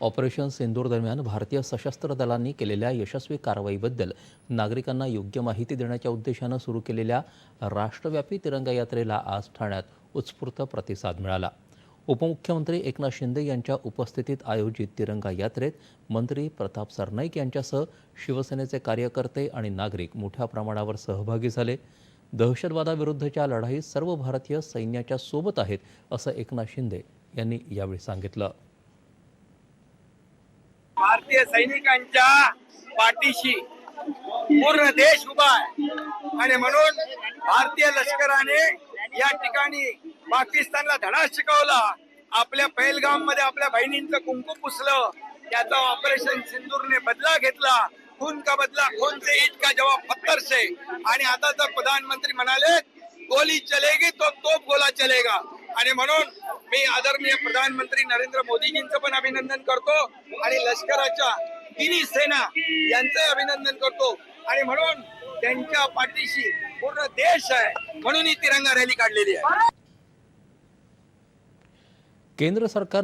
Operation सिंदूर दरम्यान भारतीय सशस्त्र दलांनी केलेल्या यशस्वी कारवाईबद्दल नागरिकांना योग्य माहिती देण्याच्या उद्देशानं सुरू केलेल्या राष्ट्रव्यापी तिरंगा यात्रेला आज ठाण्यात उत्स्फूर्त प्रतिसाद मिळाला. उपमुख्यमंत्री एकनाथ शिंदे यांच्या उपस्थितीत आयोजित तिरंगा यात्रेत मंत्री प्रताप सरनाईक यांच्यासह शिवसेनेचे कार्यकर्ते आणि नागरिक मोठ्या प्रमाणावर सहभागी झाले. दहशतवादाविरुद्धच्या लढाईत सर्व भारतीय सैन्याच्या सोबत आहेत असं एकनाथ शिंदे यांनी यावेळी सांगितलं. भारतीय सैनिकांच्या पाठीशी पूर्ण देश उभा आहे. आणि म्हणून भारतीय लष्कराने या ठिकाणी पाकिस्तानला धडा शिकवला. आपल्या पहलगाममध्ये आपल्या बहिणींचं कुंकू पुसलं. त्याचा ऑपरेशन सिंदूरने बदला घेतला. खून का बदला? खून से ईद का जवाब पत्थर से आणि आता तर प्रधानमंत्री म्हणाले गोली चलेगी तो तोप गोला चलेगा. आणि म्हणून मी आदरणीय प्रधानमंत्री नरेंद्र मोदीजींचं पण अभिनंदन करतो आणि लष्कराच्या तिन्ही सेना यांचं अभिनंदन करतो. आणि म्हणून त्यांच्या पाठीशी पूर्ण देश आहे म्हणून ही तिरंगा रॅली काढलेली आहे. केंद्र सरकार